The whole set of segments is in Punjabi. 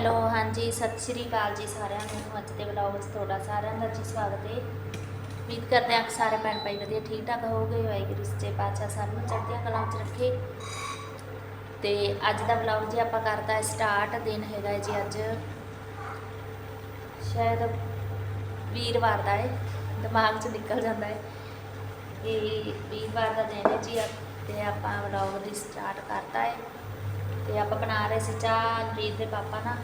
ਹੈਲੋ, ਹਾਂਜੀ, ਸਤਿ ਸ਼੍ਰੀ ਅਕਾਲ ਜੀ ਸਾਰਿਆਂ ਨੂੰ। ਅੱਜ ਦੇ ਵਲੌਗ ਵਿੱਚ ਤੁਹਾਡਾ ਸਾਰਿਆਂ ਦਾ ਜੀ ਸਵਾਗਤ ਹੈ ਉਮੀਦ ਕਰਦੇ ਹਾਂ ਕਿ ਸਾਰੇ ਭੈਣ ਭਾਈ ਵਧੀਆ ਠੀਕ ਠਾਕ ਹੋਵੋਗੇ। ਵਾਹਿਗੁਰੂ ਸੱਚੇ ਪਾਤਸ਼ਾਹ ਸਭ ਨੂੰ ਚੜ੍ਹਦੀਆਂ ਕਲਾਂ ਵਿੱਚ ਰੱਖੇ। ਤੇ ਅੱਜ ਦਾ ਵਲੌਗ ਜੀ ਆਪਾਂ ਕਰਦਾ ਹੈ ਸਟਾਰਟ, ਦਿਨ ਹੈਗਾ ਹੈ ਜੀ ਅੱਜ। ਸ਼ਾਇਦ ਵੀਰਵਾਰ ਦਾ ਹੈ ਦਿਮਾਗ 'ਚ ਨਿਕਲ ਜਾਂਦਾ ਹੈ ਇਹ ਵੀਰਵਾਰ ਦਾ ਦਿਨ ਹੈ ਜੀ, ਤੇ ਆਪਾਂ ਵਲੌਗ ਦੀ ਸਟਾਰਟ ਕਰਦਾ ਹੈ ਤੇ ਆਪਾਂ ਬਣਾ ਰਹੇ ਸੀ ਚਾਹ ਰੀਤ ਦੇ ਪਾਪਾ ਨਾ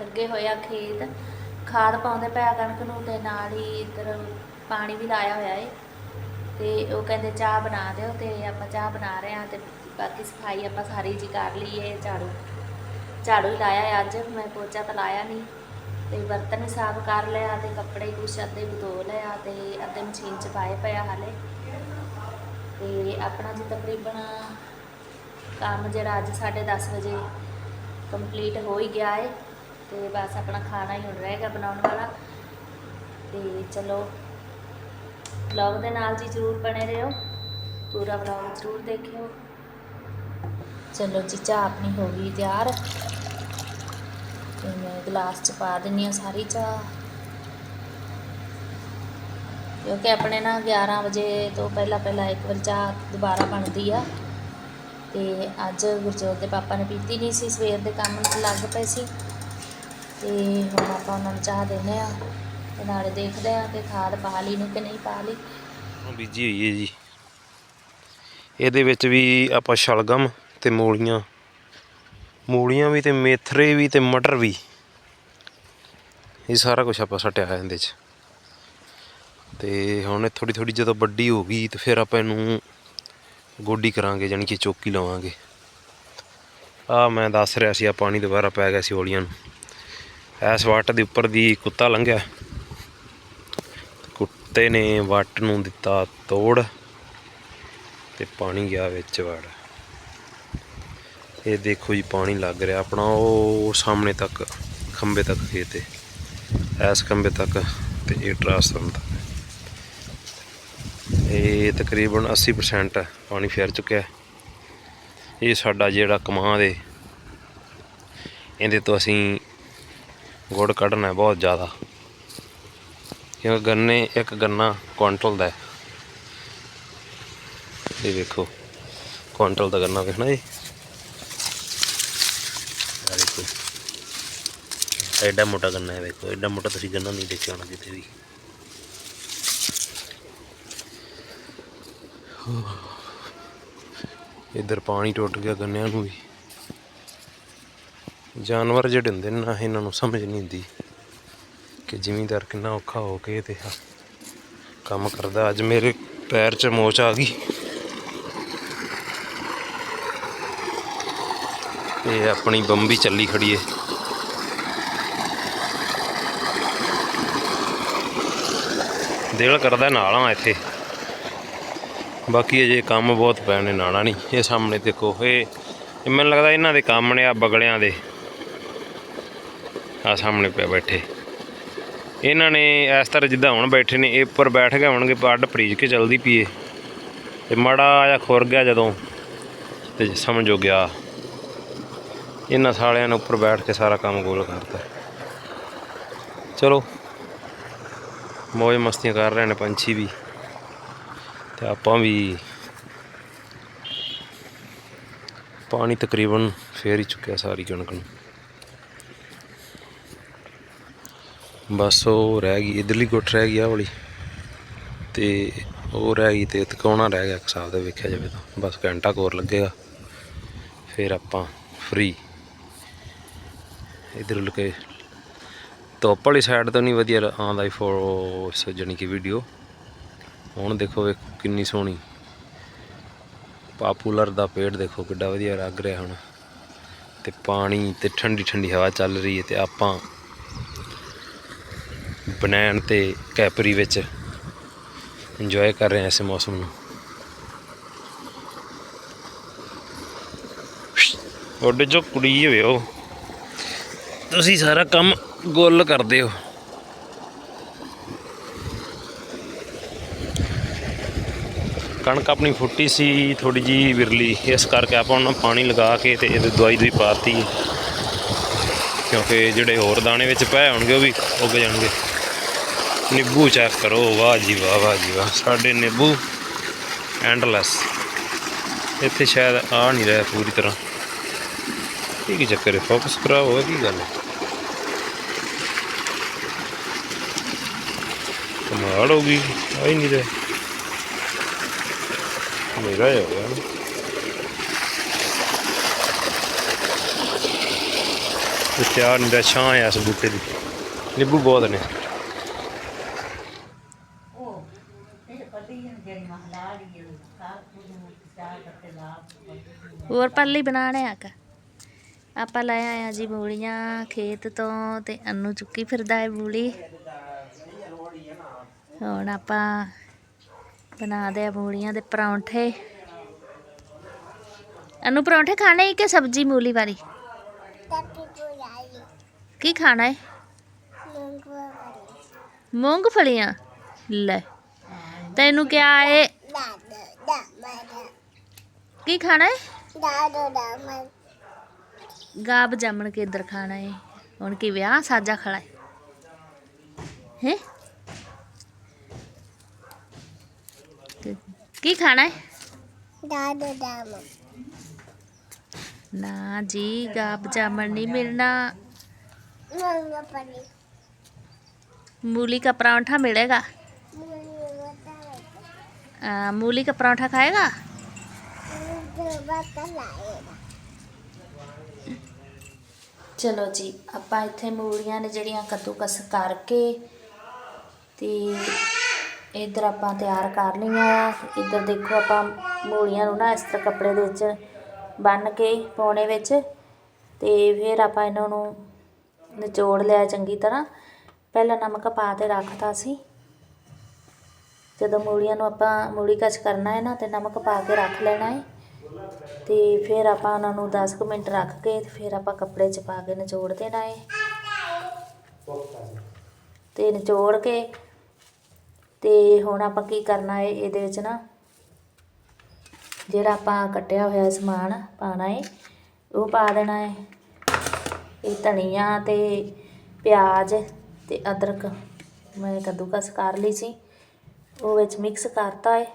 ਲੱਗੇ ਹੋਏ ਆ ਖੇਤ। ਖਾਦ ਪਾਉਂਦੇ ਪਿਆ ਕਣਕ ਨੂੰ ਤੇ ਨਾਲ ਹੀ ਇੱਧਰ ਪਾਣੀ ਵੀ ਲਾਇਆ ਹੋਇਆ ਏ। ਤੇ ਉਹ ਕਹਿੰਦੇ ਚਾਹ ਬਣਾ ਦਿਓ ਤੇ ਆਪਾਂ ਚਾਹ ਬਣਾ ਰਹੇ ਹਾਂ ਤੇ ਬਾਕੀ ਸਫ਼ਾਈ ਆਪਾਂ ਸਾਰੀ ਜੀ ਕਰ ਲਈ ਏ ਝਾੜੂ। ਝਾੜੂ ਹੀ ਲਾਇਆ ਹੈ ਅੱਜ, ਮੈਂ ਪੋਚਾ ਤਾਂ ਲਾਇਆ ਨਹੀਂ ਤੇ ਬਰਤਨ ਵੀ ਸਾਫ਼ ਕਰ ਲਿਆ ਤੇ ਕੱਪੜੇ ਕੁਛ ਅੱਧੇ ਵੀ ਧੋ ਲਿਆ ਤੇ ਅੱਧੇ ਮਸ਼ੀਨ 'ਚ ਪਾਏ ਪਿਆ ਹਾਲੇ। ਤੇ ਆਪਣਾ ਜੀ ਤਕਰੀਬਨ ਕੰਮ ਜਿਹੜਾ ਅੱਜ 10:30 ਵਜੇ ਕੰਪਲੀਟ ਹੋ ਹੀ ਗਿਆ ਹੈ ਤੇ ਬਸ ਆਪਣਾ ਖਾਣਾ ਹੀ ਹੁਣ ਰਹੇਗਾ ਬਣਾਉਣ ਵਾਲਾ। ਤੇ ਚਲੋ ਵਲੌਗ ਦੇ ਨਾਲ ਜੀ ਜ਼ਰੂਰ ਬਣੇ ਰਹੋ। ਪੂਰਾ ਵਲੌਗ ਜ਼ਰੂਰ ਦੇਖਿਓ। ਚਲੋ ਜੀ, ਚਾਹ ਆਪਣੀ ਹੋ ਗਈ ਤਿਆਰ। ਤੇ ਮੈਂ ਗਲਾਸ ਚ ਪਾ ਦਿੰਨੀ ਆ ਸਾਰੀ ਚਾਹ। ਕਿਉਂਕਿ ਆਪਣੇ ਨਾ 11 ਵਜੇ ਤੋਂ ਪਹਿਲਾਂ ਪਹਿਲਾਂ ਇੱਕ ਵਾਰ ਚਾਹ ਦੁਬਾਰਾ ਬਣਦੀ ਆ। ਤੇ ਅੱਜ ਗੁਰਜੋਤ ਦੇ ਪਾਪਾ ਨੇ ਪੀਤੀ ਨਹੀਂ ਸੀ, ਸਵੇਰ ਦੇ ਕੰਮ 'ਚ ਲੱਗ ਪਏ ਸੀ। ਤੇ ਹੁਣ ਆਪਾਂ ਉਹਨਾਂ ਨੂੰ ਚਾਹ ਦਿੰਦੇ ਆ ਤੇ ਨਾਲੇ ਦੇਖਦੇ ਆ ਕਿ ਖਾਦ ਪਾ ਲਈ ਨਹੀਂ ਕਿ ਨਹੀਂ ਪਾ ਲਈ। ਉਹ ਬੀਜੀ ਹੋਈ ਹੈ ਜੀ। ਇਹਦੇ ਵਿੱਚ ਵੀ ਆਪਾਂ ਸ਼ਲਗਮ ਤੇ ਮੂਲੀਆਂ ਮੂਲੀਆਂ ਵੀ ਤੇ ਮੇਥਰੇ ਵੀ ਤੇ ਮਟਰ ਵੀ, ਇਹ ਸਾਰਾ ਕੁਝ ਆਪਾਂ ਸਟਿਆ ਹੈ ਇਹਦੇ 'ਚ। ਤੇ ਹੁਣ ਇਹ ਥੋੜੀ ਥੋੜੀ ਜਦੋਂ ਵੱਡੀ ਹੋ ਗਈ ਤੇ ਫਿਰ ਆਪਾਂ ਇਹਨੂੰ ਗੋਡੀ ਕਰਾਂਗੇ ਯਾਨੀ ਕਿ ਚੌਕੀ ਲਵਾਂਗੇ। ਆ ਮੈਂ ਦੱਸ ਰਿਹਾ ਸੀ ਆ ਪਾਣੀ ਦੁਬਾਰਾ ਪੈ ਗਿਆ ਸੀ ਔਲੀਆਂ ਨੂੰ। ਐਸ ਵੱਟ ਦੇ ਉੱਪਰ ਦੀ ਕੁੱਤਾ ਲੰਘਿਆ। ਕੁੱਤੇ ਨੇ ਵੱਟ ਨੂੰ ਦਿੱਤਾ ਤੋੜ ਤੇ ਪਾਣੀ ਗਿਆ ਵਿੱਚ ਵੜ। ਇਹ ਦੇਖੋ ਜੀ, ਪਾਣੀ ਲੱਗ ਰਿਹਾ ਆਪਣਾ, ਉਹ ਸਾਹਮਣੇ ਤੱਕ ਖੰਬੇ ਤੱਕ ਖੇਤੇ ਹੈ ਐਸ ਖੰਬੇ ਤੱਕ ਤੇ ਇਹ ਟਰਾਂਸਫਾਰਮ ਤੱਕ। ਇਹ ਤਕਰੀਬਨ 80% ਪਾਣੀ ਫਿਰ ਚੁੱਕਿਆ ਇਹ ਸਾਡਾ ਜਿਹੜਾ ਕਮਾਂ ਦੇ, ਇਹਦੇ ਤੋਂ ਅਸੀਂ ਗੁੜ ਕੱਢਣਾ ਬਹੁਤ ਜ਼ਿਆਦਾ। ਕਿਉਂਕਿ ਗੰਨੇ, ਇੱਕ ਗੰਨਾ ਕੁਇੰਟਲ ਦਾ ਇਹ ਵੇਖੋ ਕੁਇੰਟਲ ਦਾ ਗੰਨਾ ਵੇਖਣਾ ਜੀ। ਦੇਖੋ ਐਡਾ ਮੋਟਾ ਗੰਨਾ ਹੈ ਵੇਖੋ, ਐਡਾ ਮੋਟਾ ਤੁਸੀਂ ਗੰਨਾ ਨਹੀਂ ਦੇਖਿਆ ਹੋਣਾ ਕਿਤੇ ਵੀ। ਇੱਧਰ ਪਾਣੀ ਟੁੱਟ ਗਿਆ ਗੰਨਿਆਂ ਨੂੰ ਵੀ। ਜਾਨਵਰ ਜਿਹੜੇ ਹੁੰਦੇ ਨੇ ਨਾ, ਇਹਨਾਂ ਨੂੰ ਸਮਝ ਨਹੀਂ ਹੁੰਦੀ ਕਿ ਜ਼ਿਮੀਂਦਾਰ ਕਿੰਨਾ ਔਖਾ ਹੋ ਕੇ ਤੇ ਕੰਮ ਕਰਦਾ। ਅੱਜ ਮੇਰੇ ਪੈਰ 'ਚ ਮੋਚ ਆ ਗਈ। ਇਹ ਆਪਣੀ ਬੰਬੀ ਚੱਲੀ ਖੜੀ ਏ ਦਿਲ ਕਰਦਾ ਨਾਲ ਆ ਇੱਥੇ। ਬਾਕੀ ਅਜੇ ਕੰਮ ਬਹੁਤ ਪਏ ਨੇ ਨਾਣਾ ਨਹੀਂ, ਇਹ ਸਾਹਮਣੇ ਦੇਖੋ, ਇਹ ਮੈਨੂੰ ਲੱਗਦਾ ਇਹਨਾਂ ਦੇ ਕੰਮ ਨੇ ਆ ਬਗਲਿਆਂ ਦੇ। ਆ ਸਾਹਮਣੇ ਪਿਆ ਬੈਠੇ। ਇਹਨਾਂ ਨੇ ਇਸ ਤਰ੍ਹਾਂ ਜਿੱਦਾਂ ਹੁਣ ਬੈਠੇ ਨੇ, ਇਹ ਉੱਪਰ ਬੈਠ ਗਏ ਹੋਣਗੇ ਪੱਡ ਫਰੀਜ ਕੇ ਚਲਦੀ ਪਈਏ ਤੇ ਮਾੜਾ ਜਾਂ ਖੁਰ ਗਿਆ ਜਦੋਂ, ਤੇ ਸਮਝੋ ਗਿਆ। ਇਹਨਾਂ ਸਾਲਿਆਂ ਨੇ ਉੱਪਰ ਬੈਠ ਕੇ ਸਾਰਾ ਕੰਮ ਗੋਲ ਕਰਤਾ। ਚਲੋ ਮौज ਮਸਤੀਆਂ ਕਰ ਰਹੇ ਨੇ ਪੰਛੀ ਵੀ। ਤੇ ਆਪਾਂ ਵੀ ਪਾਣੀ ਤਕਰੀਬਨ ਫੇਰ ਹੀ ਚੁੱਕਿਆ ਸਾਰੀ ਕਣਕ ਨੂੰ। ਬਸ ਉਹ ਰਹਿ ਗਈ, ਇਧਰਲੀ ਗੁੱਟ ਰਹਿ ਗਈ ਆ ਵਾਲੀ ਤੇ ਉਹ ਰਹਿ ਗਈ ਤੇ ਤਕਾਉਣਾ ਰਹਿ ਗਿਆ ਇੱਕ ਹਿਸਾਬ ਦਾ, ਵੇਖਿਆ ਜਾਵੇ ਤਾਂ। ਬਸ ਘੰਟਾ ਕੋਰ ਲੱਗੇਗਾ, ਫਿਰ ਆਪਾਂ ਫ੍ਰੀ ਇਧਰ ਲੁਕੇ ਧੁੱਪ ਵਾਲੀ ਸਾਈਡ ਤੋਂ ਨਹੀਂ ਵਧੀਆ, ਆਉਂਦਾ ਫੋ ਜਾਣੀ ਕਿ ਵੀਡੀਓ ਹੁਣ ਦੇਖੋ ਵੇਖੋ ਕਿੰਨੀ ਸੋਹਣੀ। ਪਾਪੂਲਰ ਦਾ ਪੇੜ ਦੇਖੋ ਕਿੱਡਾ ਵਧੀਆ ਲੱਗ ਰਿਹਾ ਹੁਣ। ਤੇ ਪਾਣੀ ਤੇ ਠੰਡੀ ਠੰਡੀ ਹਵਾ ਚੱਲ ਰਹੀ ਹੈ ਤੇ ਆਪਾਂ ਬਨੈਣ ਤੇ ਕੈਪਰੀ ਵਿੱਚ ਇੰਜੋਏ ਕਰ ਰਹੇ ਹਾਂ ਇਸ ਮੌਸਮ ਨੂੰ। ਤੁਹਾਡੇ ਜੋ ਕੁੜੀ ਹੋਵੇ ਉਹ। ਤੁਸੀਂ ਸਾਰਾ ਕੰਮ ਗੁੱਲ ਕਰਦੇ ਹੋ। ਕਣਕ ਆਪਣੀ ਫੁੱਟੀ ਸੀ ਥੋੜੀ ਜੀ ਵਿਰਲੀ। ਇਸ ਕਰਕੇ ਆਪਾਂ ਉਹਨਾਂ ਪਾਣੀ ਲਗਾ ਕੇ ਤੇ ਇਹਦੇ ਦਵਾਈ ਦਵਾਈ ਪਾਤੀ। ਕਿਉਂਕਿ ਜਿਹੜੇ ਹੋਰ ਦਾਣੇ ਵਿੱਚ ਪਏ ਹੋਣਗੇ, ਉਹ ਵੀ ਉੱਗ ਜਾਣਗੇ। ਨਿੰਬੂ ਚੈੱਕ ਕਰੋ, ਵਾਹ ਜੀ ਵਾਹ ਵਾਹ ਜੀ ਵਾਹ। ਸਾਡੇ ਨਿੰਬੂ ਐਂਡਲੈਸ ਇੱਥੇ ਸ਼ਾਇਦ ਆ ਨਹੀਂ ਰਿਹਾ ਪੂਰੀ ਤਰ੍ਹਾਂ। ਇਹ ਕੀ ਚੱਕਰ ਹੈ? ਫੋਕਸ ਕਰਾਓ ਹੋਇਆ ਕੀ ਗੱਲ ਹੈ? ਕਮਾਲ ਹੋ ਗਈ, ਆ ਹੀ ਨਹੀਂ ਰਿਹਾ। ਮੇਰਾ ਹੀ ਹੋ ਗਿਆ। ਤੇ ਤਿਆਰ ਨਹੀਂ ਦਾ ਛਾਂ ਹੈ ਇਸ ਬੂਟੇ ਦੀ ਨਿੰਬੂ ਬਹੁਤ ਨੇ ਹੋਰ ਪਰਲੀ ਬਣਾਣੇ ਆ ਕਾ ਆਪਾਂ ਲੈ ਆਏ ਆ ਜੀ ਮੂਲੀਆਂ ਖੇਤ ਤੋਂ ਤੇ ਅੰਨੂ ਚੁੱਕੀ ਫਿਰਦਾ ਹੈ ਮੂਲੀ ਹੁਣ ਆਪਾਂ ਬਣਾਦੇ ਆ ਮੂਲੀਆਂ ਦੇ ਪਰੌਂਠੇ। ਅਨੂ, ਪਰੌਂਠੇ ਖਾਣੇ ਹੀ ਕਿ ਸਬਜ਼ੀ ਮੂਲੀ ਵਾਲੀ? ਕੀ ਖਾਣਾ ਹੈ ਮੂੰਗਫਲੀਆਂ ਲੈ, ਤੈਨੂੰ ਕਿਹਾ ਹੈ ਕੀ ਖਾਣਾ ਹੈ ਗਾਬ ਜਾਮਣ ਕੇ ਇਧਰ ਖਾਣਾ ਹੈ ਹੁਣ ਕੀ ਵਿਆਹ ਸਾਜਾ ਖੜਾ ਹੈ ਹੈ? ਕੀ ਖਾਣਾ ਹੈ ਨਾ ਜੀ ਗਾਬ ਜਾਮਣ ਨਹੀਂ ਮਿਲਣਾ मूली का परांठा मिलेगा आ, मूली का परांठा खाएगा ਚਲੋ ਜੀ ਆਪਾਂ ਇੱਥੇ ਮੂਲੀਆਂ ਨੇ ਜਿਹੜੀਆਂ ਕੱਦੂਕਸ ਕਰਕੇ ਤੇ ਇੱਧਰ ਆਪਾਂ ਤਿਆਰ ਕਰ ਲਈਆਂ ਆ। ਇਧਰ ਦੇਖੋ ਆਪਾਂ ਮੂਲੀਆਂ ਨੂੰ ਨਾ ਇਸ ਤਰ੍ਹਾਂ ਕੱਪੜੇ ਦੇ ਵਿੱਚ ਬੰਨ ਕੇ ਪੌਣੇ ਵਿੱਚ ਤੇ ਫਿਰ ਆਪਾਂ ਇਹਨਾਂ ਨੂੰ ਨਿਚੋੜ ਲਿਆ ਚੰਗੀ ਤਰ੍ਹਾਂ। ਪਹਿਲਾਂ ਨਮਕ ਪਾ ਕੇ ਰੱਖਤਾ ਸੀ। ਜਦੋਂ ਮੂਲੀਆਂ ਨੂੰ ਆਪਾਂ ਮੂਲੀ ਕਚ ਕਰਨਾ ਹੈ ਨਾ ਤੇ ਨਮਕ ਪਾ ਕੇ ਰੱਖ ਲੈਣਾ ਹੈ। ਤੇ ਫਿਰ ਆਪਾਂ ਉਹਨਾਂ ਨੂੰ 10 ਕੁ ਮਿੰਟ ਰੱਖ ਕੇ ਤੇ ਫਿਰ ਆਪਾਂ ਕੱਪੜੇ 'ਚ ਪਾ ਕੇ ਨਿਚੋੜ ਦੇਣਾ ਹੈ। ਤੇ ਨਿਚੋੜ ਕੇ ਅਤੇ ਹੁਣ ਆਪਾਂ ਕੀ ਕਰਨਾ ਹੈ ਇਹਦੇ ਵਿੱਚ ਨਾ ਜਿਹੜਾ ਆਪਾਂ ਕੱਟਿਆ ਹੋਇਆ ਸਮਾਨ ਪਾਣਾ ਹੈ ਉਹ ਪਾ ਦੇਣਾ ਹੈ ਇਹ ਧਨੀਆ ਤੇ ਪਿਆਜ਼ ਤੇ ਅਦਰਕ ਮੈਂ ਕੱਦੂਕਸ ਕਰ ਲਈ ਸੀ, ਉਹ ਵਿੱਚ ਮਿਕਸ ਕਰਤਾ ਹੈ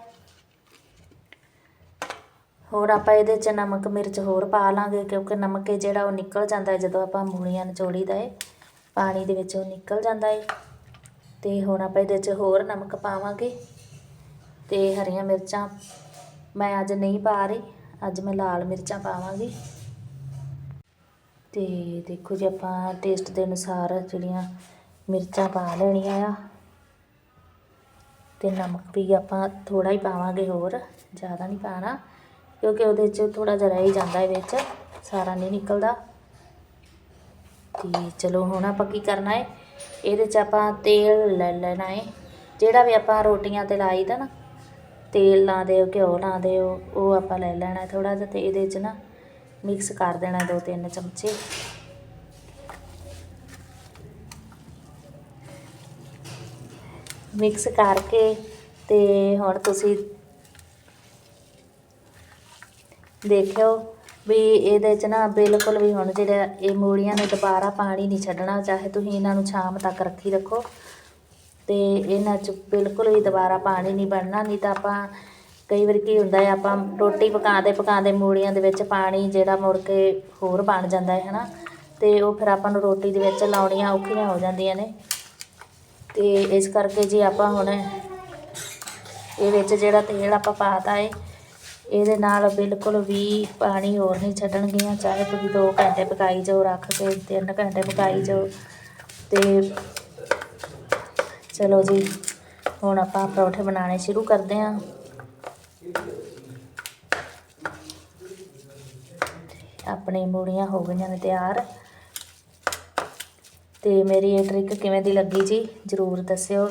ਹੋਰ ਆਪਾਂ ਇਹਦੇ 'ਚ ਨਮਕ, ਮਿਰਚ ਹੋਰ ਪਾ ਲਾਂਗੇ, ਕਿਉਂਕਿ ਨਮਕ ਹੈ ਜਿਹੜਾ ਉਹ ਨਿਕਲ ਜਾਂਦਾ ਹੈ ਜਦੋਂ ਆਪਾਂ ਮੂਲੀਆਂ ਨਿਚੋੜੀ ਦਾ ਹੈ ਪਾਣੀ ਦੇ ਵਿੱਚ ਉਹ ਨਿਕਲ ਜਾਂਦਾ ਹੈ ਤੇ ਹੁਣ ਆਪਾਂ ਇਹਦੇ 'ਚ ਹੋਰ ਨਮਕ ਪਾਵਾਂਗੇ ਤੇ ਹਰੀਆਂ ਮਿਰਚਾਂ ਮੈਂ ਅੱਜ ਨਹੀਂ ਪਾ ਰਹੀ, ਅੱਜ ਮੈਂ ਲਾਲ ਮਿਰਚਾਂ ਪਾਵਾਂਗੀ। ਤੇ ਦੇਖੋ ਜੀ ਆਪਾਂ ਟੇਸਟ ਦੇ ਅਨੁਸਾਰ ਜਿਹੜੀਆਂ ਮਿਰਚਾਂ ਪਾ ਲੈਣੀਆਂ ਆ। ਤੇ ਨਮਕ ਵੀ ਆਪਾਂ ਥੋੜਾ ਹੀ ਪਾਵਾਂਗੇ ਹੋਰ, ਜ਼ਿਆਦਾ ਨਹੀਂ ਪਾਣਾ, ਕਿਉਂਕਿ ਉਹਦੇ 'ਚ ਥੋੜਾ ਜਿਹਾ ਰਹਿ ਹੀ ਜਾਂਦਾ ਹੈ ਵਿੱਚ ਸਾਰਾ ਨਹੀਂ ਨਿਕਲਦਾ। ਤੇ ਚਲੋ ਹੁਣ ਆਪਾਂ ਕੀ ਕਰਨਾ ਹੈ ਇਹਦੇ 'ਚ ਆਪਾਂ ਤੇਲ ਲੈ ਲੈਣਾ ਹੈ ਜਿਹੜਾ ਵੀ ਆਪਾਂ ਰੋਟੀਆਂ ਤੇ ਲਾਈਦਾ ਨਾ, ਤੇਲ ਲਾ ਦਿਓ, ਘਿਓ ਲਾ ਦਿਓ, ਉਹ ਆਪਾਂ ਲੈ ਲੈਣਾ ਥੋੜ੍ਹਾ ਜਿਹਾ ਅਤੇ ਇਹਦੇ 'ਚ ਨਾ ਮਿਕਸ ਕਰ ਦੇਣਾ ਦੋ ਤਿੰਨ ਚਮਚੇ। ਮਿਕਸ ਕਰਕੇ ਤੇ ਹੁਣ ਤੁਸੀਂ ਦੇਖਿਓ ਵੀ ਇਹਦੇ ਚ ਨਾ ਬਿਲਕੁਲ ਵੀ ਹੁਣ ਜਿਹੜਾ ਇਹ ਮੂਲੀਆਂ ਨੇ ਦੁਬਾਰਾ ਪਾਣੀ ਨਹੀਂ ਛੱਡਣਾ, ਚਾਹੇ ਤੁਸੀਂ ਇਹਨਾਂ ਨੂੰ ਸ਼ਾਮ ਤੱਕ ਰੱਖੀ ਰੱਖੋ। ਤੇ ਇਹਨਾਂ ਚ ਬਿਲਕੁਲ ਵੀ ਦੁਬਾਰਾ ਪਾਣੀ ਨਹੀਂ ਬਣਨਾ, ਨਹੀਂ ਤਾਂ ਆਪਾਂ ਕਈ ਵਾਰ ਕੀ ਹੁੰਦਾ ਹੈ, ਆਪਾਂ ਰੋਟੀ ਪਕਾਉਂਦੇ ਪਕਾਉਂਦੇ ਮੂਲੀਆਂ ਦੇ ਵਿੱਚ ਪਾਣੀ ਜਿਹੜਾ ਮੁੜ ਕੇ ਹੋਰ ਬਣ ਜਾਂਦਾ ਹੈ, ਹਨਾ? ਤੇ ਉਹ ਫਿਰ ਆਪਾਂ ਨੂੰ ਰੋਟੀ ਦੇ ਵਿੱਚ ਲਾਉਣੀਆਂ ਔਖੀਆਂ ਹੋ ਜਾਂਦੀਆਂ ਨੇ। ਤੇ ਇਸ ਕਰਕੇ ਜੀ ਆਪਾਂ ਹੁਣ ਇਹ ਵਿੱਚ ਜਿਹੜਾ ਤੇਲ ਆਪਾਂ ਪਾਤਾ ਏ ਇਹਦੇ ਨਾਲ ਬਿਲਕੁਲ ਵੀ ਪਾਣੀ ਹੋਰ ਨਹੀਂ ਛੱਡਣਗੀਆਂ, ਚਾਹੇ ਤੁਸੀਂ 2 ਘੰਟੇ ਪਕਾਈ ਜਾਓ, ਰੱਖ ਕੇ 3 ਘੰਟੇ ਪਕਾਈ ਜਾਓ। ਤੇ ਚਲੋ ਜੀ, ਹੁਣ ਆਪਾਂ ਪਰੌਂਠੇ ਬਣਾਉਣੇ ਸ਼ੁਰੂ ਕਰਦੇ ਹਾਂ। ਆਪਣੀ ਮੂਲੀਆਂ ਹੋ ਗਈਆਂ ਨੇ ਤਿਆਰ। ਤੇ ਮੇਰੀ ਇਹ ਟ੍ਰਿਕ ਕਿਵੇਂ ਦੀ ਲੱਗੀ ਜੀ, ਜਰੂਰ ਦੱਸਿਓ।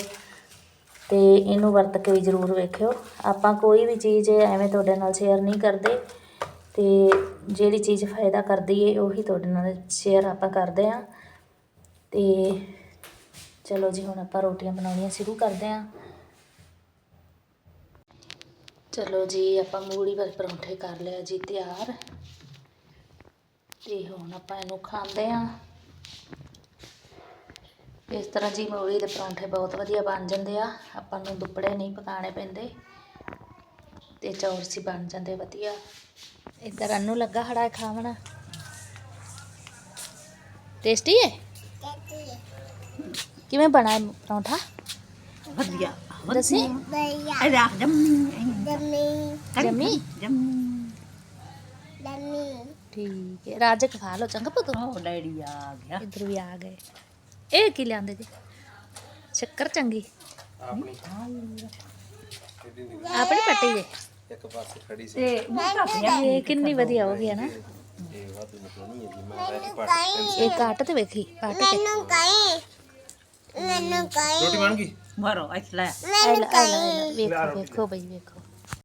ਅਤੇ ਇਹਨੂੰ ਵਰਤ ਕੇ ਵੀ ਜਰੂਰ ਵੇਖਿਓ। ਆਪਾਂ ਕੋਈ ਵੀ ਚੀਜ਼ ਐਵੇਂ ਤੁਹਾਡੇ ਨਾਲ ਸ਼ੇਅਰ ਨਹੀਂ ਕਰਦੇ ਅਤੇ ਜਿਹੜੀ ਚੀਜ਼ ਫਾਇਦਾ ਕਰਦੀ ਏ, ਉਹੀ ਤੁਹਾਡੇ ਨਾਲ ਸ਼ੇਅਰ ਆਪਾਂ ਕਰਦੇ ਹਾਂ ਅਤੇ ਚਲੋ ਜੀ, ਹੁਣ ਆਪਾਂ ਰੋਟੀਆਂ ਬਣਾਉਣੀਆਂ ਸ਼ੁਰੂ ਕਰਦੇ ਹਾਂ ਚਲੋ ਜੀ, ਆਪਾਂ ਮੂਲੀ ਵਾਲੇ ਪਰੌਂਠੇ ਕਰ ਲਿਆ ਜੀ ਤਿਆਰ। ਤੇ ਹੁਣ ਆਪਾਂ ਇਹਨੂੰ ਖਾਂਦੇ ਹਾਂ ਇਸ ਤਰ੍ਹਾਂ ਜੀ ਮੂਲੀ ਦੇ ਪਰੌਂਠੇ ਬਹੁਤ ਵਧੀਆ ਬਣ ਜਾਂਦੇ ਆ। ਆਪਾਂ ਨੂੰ ਦੁੱਪੜੇ ਨਹੀਂ ਪਕਾਣੇ ਪੈਂਦੇ। ਤੇ ਚੌਰਸੀ ਬਣ ਜਾਂਦੇ ਵਧੀਆ। ਇੱਧਰ ਅੰਨੂ ਲੱਗਾ ਹੜਾ ਖਾਵਣ। ਟੇਸਟੀ ਹੈ? ਕਿਵੇਂ ਬਣਾ ਹੈ ਪਰੌਂਠਾ? ਵਧੀਆ। ਦੱਸੀ। ਇਹ ਰੱਖ ਜੰਮੀ। ਜੰਮੀ। ਜੰਮੀ? ਠੀਕ ਹੈ। ਰਾਜਕ ਖਾ ਲਓ। ਚੰਗਾ ਪੁੱਤ। ਉਹ ਡੈਡੀ ਆ ਗਿਆ। ਇੱਧਰ ਵੀ ਆ ਗਏ। ਇਹ ਕੀ ਲਿਆਂਦੇ ਜੀ? ਸ਼ੱਕਰ ਚੰਗੀ। ਆਪਣੀ। ਆਪਣੀ ਪੱਟੀ ਜੇ। ਇੱਕ ਪਾਸੇ ਖੜੀ ਸੀ। ਤੇ ਇਹ ਕਿੰਨੀ ਵਧੀਆ ਹੋ ਗਈ ਹੈ ਨਾ। ਇਹ ਵਾਧੂ ਨਿਕਲਣੀ ਹੈ ਜੀ ਮੈਂ ਵੈਸੇ ਪੱਟ ਇਹ ਕੱਟ ਤੇ ਵੇਖੀ ਕੱਟ ਕੇ ਰੋਟੀ ਬਣ ਗਈ? ਮਾਰੋ ਇਸ ਲੈ ਵੇਖੋ ਵੇਖੋ ਬਈ ਵੇਖੋ।